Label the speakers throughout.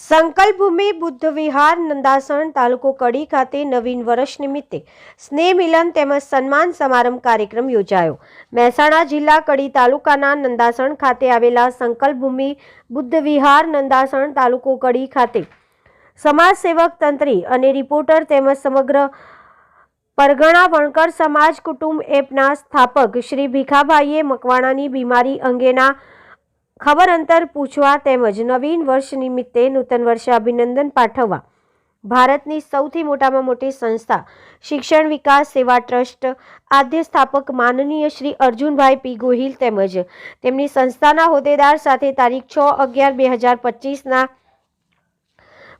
Speaker 1: સંકલ્પ ભૂમિ બુદ્ધ વિહાર નંદાસણ તાલુકો કડી ખાતે નવીન વર્ષ નિમિત્તે સ્નેહ મિલન તેમજ સન્માન સમારંભ કાર્યક્રમ યોજાયો. મહેસાણા જિલ્લા કડી તાલુકાના નંદાસણ ખાતે આવેલા સંકલ્પભૂમિ બુદ્ધ વિહાર નંદાસણ તાલુકો કડી ખાતે સમાજ સેવક તંત્રી અને રિપોર્ટર તેમજ સમગ્ર પરગણા વણકર સમાજ કુટુંબ એપના સ્થાપક શ્રી ભીખાભાઈએ મકવાણાની બીમારી અંગેના ખબર અંતર પૂછવા તેમજ નવીન વર્ષ નિમિત્તે નૂતન વર્ષે અભિનંદન પાઠવવા. ભારતની સૌથી મોટામાં મોટી સંસ્થા શિક્ષણ વિકાસ સેવા ટ્રસ્ટ આદ્ય સ્થાપક માનનીય શ્રી અર્જુનભાઈ પી ગોહિલ તેમજ તેમની સંસ્થાના હોદ્દેદાર સાથે તારીખ છ અગિયાર બે હજાર પચીસના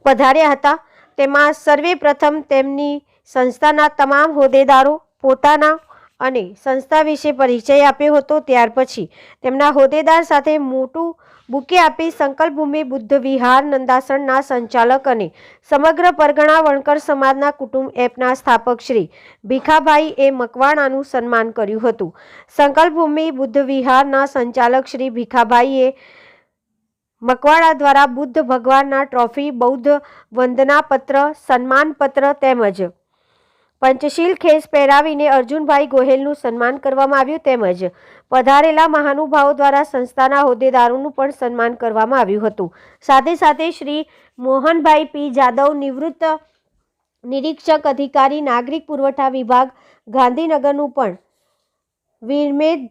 Speaker 1: પધાર્યા હતા. તેમાં સર્વે પ્રથમ તેમની સંસ્થાના તમામ હોદ્દેદારો પોતાના અને સંસ્થા વિશે પરિચય આપ્યો હતો ત્યાર પછી. તેમના હોદ્દેદાર સાથે મોટું બુકે આપી સંકલ્પભૂમિ બુદ્ધ વિહાર નંદાસણના સંચાલક અને સમગ્ર પરગણા વણકર સમાજના કુટુંબ એપના સ્થાપક શ્રી ભીખાભાઈ એ મકવાણાનું સન્માન કર્યું હતું. સંકલ્પભૂમિ બુદ્ધ વિહારના સંચાલક શ્રી ભીખાભાઈએ મકવાડા દ્વારા બુદ્ધ ભગવાનના ટ્રોફી, બૌદ્ધ વંદનાપત્ર, સન્માનપત્ર તેમજ પંચશીલ ખેસ પહેરાવીને અર્જુનભાઈ ગોહેલનું સન્માન કરવામાં આવ્યું તેમજ પધારેલા મહાનુભાવો દ્વારા સંસ્થાના હોદ્દેદારોનું પણ સન્માન કરવામાં આવ્યું હતું. સાથે સાથે શ્રી મોહનભાઈ પી જાદવ નિવૃત્ત નિરીક્ષક અધિકારી, નાગરિક પુરવઠા વિભાગ, ગાંધીનગરનું પણ વીરમેદ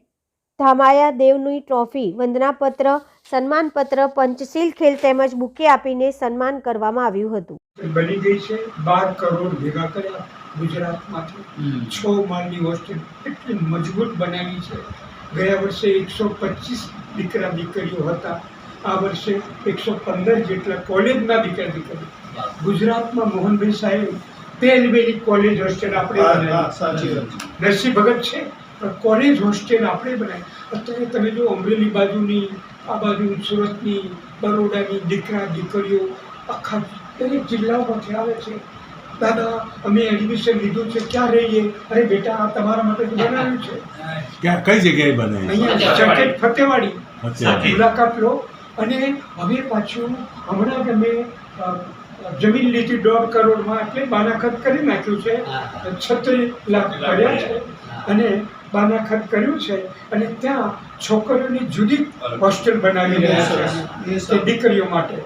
Speaker 1: ધામાયા દેવની ટ્રોફી, વંદનાપત્ર, સન્માનપત્ર, પંચશીલ ખેલ તેમજ બુકે આપીને સન્માન કરવામાં આવ્યું હતું.
Speaker 2: બની ગઈ છે. બાર કરોડ ભેગા કર્યા. ગુજરાતમાંથી છ. માળની હોસ્ટેલ એટલી મજબૂત બનાવી છે. ગયા વર્ષે એકસો પચીસ દીકરા દીકરીઓ હતા. આ વર્ષે એકસો પંદર જેટલા કોલેજના દીકરા દીકરી. ગુજરાતમાં મોહનભાઈ સાહેબ પહેલવેલી કોલેજ હોસ્ટેલ આપણે નરસિંહ ભગત છે પણ કોલેજ હોસ્ટેલ આપણે બનાવી અત્યારે તમે જો અમરેલી બાજુની આ બાજુ સુરતની બરોડાની દીકરા દીકરીઓ આખા દરેક જિલ્લાઓમાંથી આવે છે. દાદા અમે એડમિશન લીધું છે ક્યાં રહીએ? અરે બેટા આ તમારા માટે તો બનાવ્યું છે.
Speaker 3: ક્યાં કઈ જગ્યાએ બનાવ્યું
Speaker 2: અહીંયા ચર્કેટ ફતેવાડી. મુલાકાત લો. અને હવે પાછું હમણાં જ અમે જમીન લીધી દોઢ કરોડમાં એટલે બાનાખત કરી નાખ્યું છે. છત્રીસ લાખ પડ્યા છે. અને બાનાખત કર્યું છે. અને ત્યાં છોકરીઓની જુદી હોસ્ટેલ બનાવી રહ્યા છે. દીકરીઓ માટે.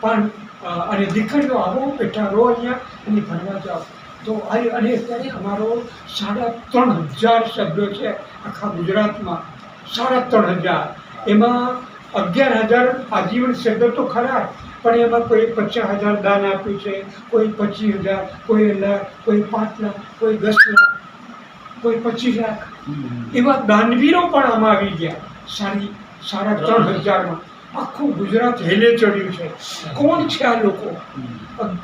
Speaker 2: પણ અને દીકરીઓ આવો બેઠા રહો અહીંયા અને ભણવા જાઓ તો અને અત્યારે અમારો સાડા ત્રણ હજાર સભ્યો છે આખા ગુજરાતમાં. સાડા ત્રણ હજાર. એમાં અગિયાર હજાર આજીવન સભ્યો તો ખરા પણ એમાં કોઈ પચાસ હજાર દાન આપ્યું છે કોઈ પચીસ હજાર કોઈ લાખ કોઈ પાંચ લાખ કોઈ દસ લાખ કોઈ પચીસ લાખ. એવા દાનવીરો પણ આમાં આવી ગયા સાડી સાડા ત્રણ હજારમાં. આખું ગુજરાત હેલે ચડ્યું છે. કોણ છે આ લોકો?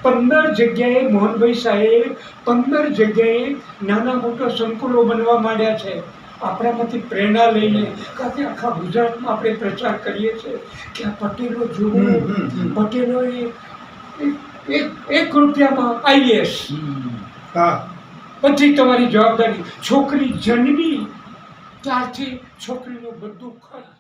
Speaker 2: પંદર જગ્યાએ મોહનભાઈ સાહેબ પંદર જગ્યાએ નાના મોટા સંકુલો બનવા માંડ્યા છે. આપણામાંથી પ્રેરણા લઈને કારણ આખા ગુજરાતમાં આપણે પ્રચાર કરીએ છીએ કે આ પટેલો જુઓ. પટેલો એક રૂપિયામાં આઈએસ
Speaker 3: હા.
Speaker 2: પછી તમારી જવાબદારી છોકરી જન્મી ત્યારથી છોકરીનું બધું ખર્ચ